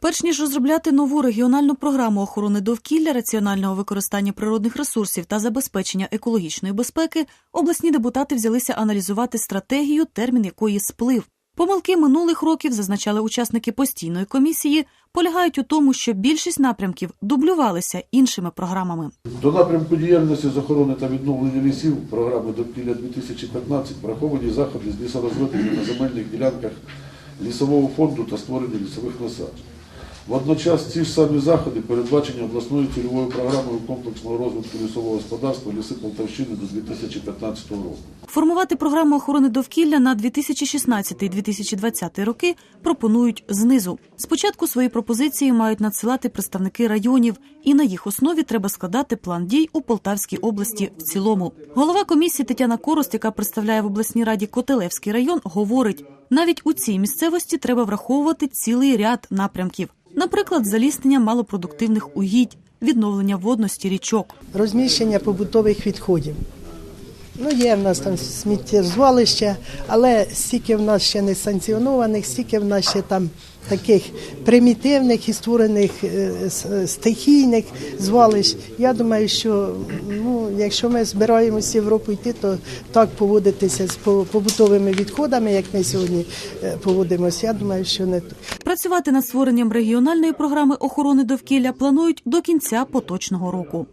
Перш ніж розробляти нову регіональну програму охорони довкілля, раціонального використання природних ресурсів та забезпечення екологічної безпеки, обласні депутати взялися аналізувати стратегію, термін якої сплив. Помилки минулих років, зазначали учасники постійної комісії, полягають у тому, що більшість напрямків дублювалися іншими програмами. До напрямку діяльності з охорони та відновлення лісів програми довкілля 2015 враховані заходи з лісорозведення на земельних ділянках лісового фонду та створення лісових насаджень. Водночас ці ж самі заходи передбачені обласною цільовою програмою комплексного розвитку лісового господарства ліси Полтавщини до 2015 року. Формувати програму охорони довкілля на 2016-2020 роки пропонують знизу. Спочатку свої пропозиції мають надсилати представники районів, і на їх основі треба складати план дій у Полтавській області в цілому. Голова комісії Тетяна Корост, яка представляє в обласній раді Котелевський район, говорить: навіть у цій місцевості треба враховувати цілий ряд напрямків, наприклад, заліснення малопродуктивних угідь, відновлення водності річок. розміщення побутових відходів. Ну, є в нас там сміттєзвалища, але стільки в нас ще не санкціонованих, стільки в нас ще там таких примітивних і створених е, стихійних звалищ. Я думаю, що ну, якщо ми збираємося в Європу йти, то так поводитися з по- побутовими відходами, як ми сьогодні е, поводимося, я думаю, що не. Працювати над створенням регіональної програми охорони довкілля планують до кінця поточного року.